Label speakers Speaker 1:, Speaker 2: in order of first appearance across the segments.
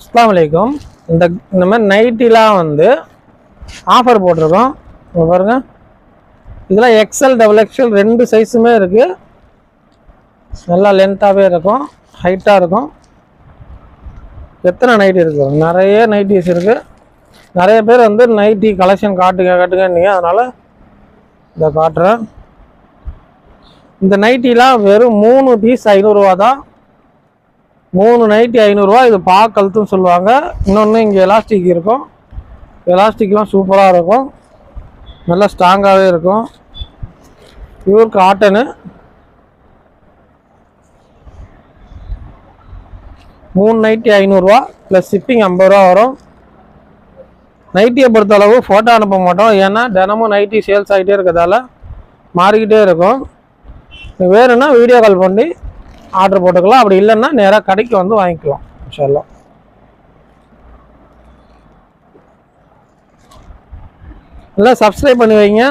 Speaker 1: அஸ்லாம் அலைக்கும் இந்த இந்த மாதிரி நைட்டிலாம் வந்து ஆஃபர் போட்டிருக்கோம். இங்க பாருங்க. இதெல்லாம் எக்ஸல் டபுள் எக்ஸல் ரெண்டு சைஸுமே இருக்குது நல்லா லென்த்தாகவே இருக்கும். ஹைட்டாக இருக்கும். எத்தனை நைட்டி இருக்கும் நிறைய நைட்டிஸ் இருக்குது நிறைய பேர் வந்து நைட்டி கலெக்ஷன் காட்டுங்க காட்டுங்க நீங்கள் அதனால் இதை காட்டுறேன். இந்த நைட்டிலாம் வெறும் மூணு பீஸ் ஐநூறுரூவா தான். மூணு நைட்டி ஐநூறுரூவா இது பா கழுத்துன்னு சொல்லுவாங்க. இன்னொன்று இங்கே எலாஸ்டிக் இருக்கும். எலாஸ்டிக்லாம் சூப்பராக இருக்கும். நல்லா ஸ்ட்ராங்காகவே இருக்கும். பியூர் காட்டனு மூணு நைட்டி ஐநூறுரூவா ப்ளஸ் ஷிப்பிங் ஐம்பது ரூபா வரும். நைட்டியை பொறுத்தளவு ஃபோட்டோ அனுப்ப மாட்டோம். ஏன்னா தினமும் நைட்டி சேல்ஸ் ஆகிட்டே இருக்கிறதால மாறிக்கிட்டே இருக்கும். வேணும்னா வீடியோ கால் பண்ணி ஆர்டர் போட்டுக்கலாம். அப்படி இல்லைன்னா நேராக கடைக்கு வந்து வாங்கிக்கலாம். சொல்லலாம் இல்லை சப்ஸ்கிரைப் பண்ணி வைங்க.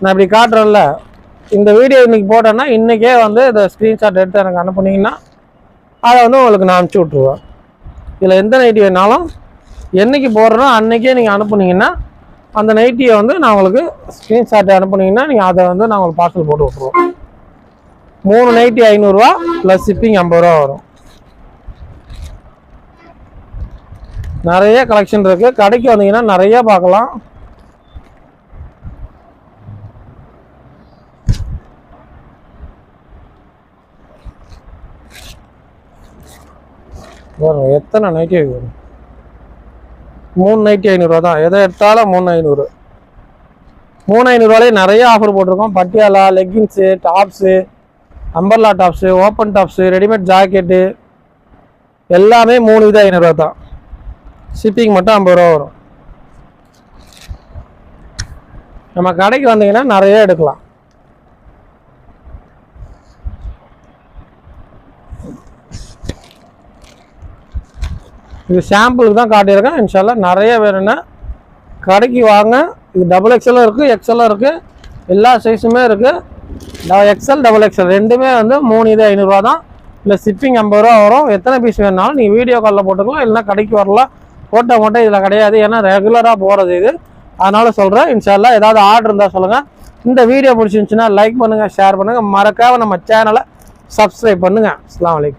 Speaker 1: நான் இப்படி காட்டுறேன்ல. இந்த வீடியோ இன்னைக்கு போட்டேன்னா இன்றைக்கே வந்து இதை ஸ்க்ரீன்ஷாட் எடுத்து எனக்கு அனுப்புனீங்கன்னா அதை வந்து உங்களுக்கு நான் அனுப்பிச்சி விட்ருவேன் இதில் எந்த நைட்டி வேணாலும் என்னைக்கு போடுறோம் அன்றைக்கே நீங்கள் அனுப்புனீங்கன்னா அந்த நைட்டியை வந்து நான் உங்களுக்கு ஸ்க்ரீன்ஷாட் அனுப்புனீங்கன்னா நீங்கள் அதை வந்து நான் உங்களுக்கு பார்சல் போட்டு விட்ருவோம் மூணு நைட்டி ஐநூறுரூவா ப்ளஸ் ஷிப்பிங் ஐம்பது ரூபா வரும். நிறைய கலெக்ஷன் இருக்குது கடைக்கு வந்தீங்கன்னா நிறைய பார்க்கலாம். எத்தனை நைட்டி வரும் மூணு நைட்டி ஐநூறுரூவா தான். எதை எடுத்தாலும் மூணு ஐநூறு. மூணு ஐநூறுரூவாலே நிறைய ஆஃபர் போட்டிருக்கோம். Patiala leggings tops umbrella tops open tops readymade jacket எல்லாமே மூணு இது ஐநூறுரூவா தான். ஷிப்பிங் மட்டும் ஐம்பது ரூபா வரும். நம்ம கடைக்கு வந்தீங்கன்னா நிறைய எடுக்கலாம். இது சாம்பிளுக்கு தான் காட்டியிருக்கேன். இன்ஷால்லாம் நிறைய வேணும்னா கடைக்கு வாங்க. இது டபுள் எக்ஸலும் இருக்குது எக்ஸலும் இருக்குது எல்லா சைஸுமே இருக்குது எக்ஸல் டபுள் எக்ஸல் ரெண்டுமே வந்து மூணு இது ஐநூறுரூவா தான். இல்லை ஷிப்பிங் ஐம்பது ரூபா வரும். எத்தனை பீஸ் வேணாலும் நீங்கள் வீடியோ காலில் போட்டுக்கலாம். இல்லைனா கடைக்கு வரலாம் ஃபோட்டோ மட்டும் இதில் கிடையாது. ஏன்னா ரெகுலராக போகிறது இது. அதனால் சொல்கிறேன் இன்ஷால்லாம் ஏதாவது ஆர்டர் இருந்தால் சொல்லுங்கள் இந்த வீடியோ பிடிச்சிருந்துச்சுன்னா லைக் பண்ணுங்கள் ஷேர் பண்ணுங்கள் மறக்காமல் நம்ம சேனலை சப்ஸ்கிரைப் பண்ணுங்கள் அஸ்லாம் வலைக்கம்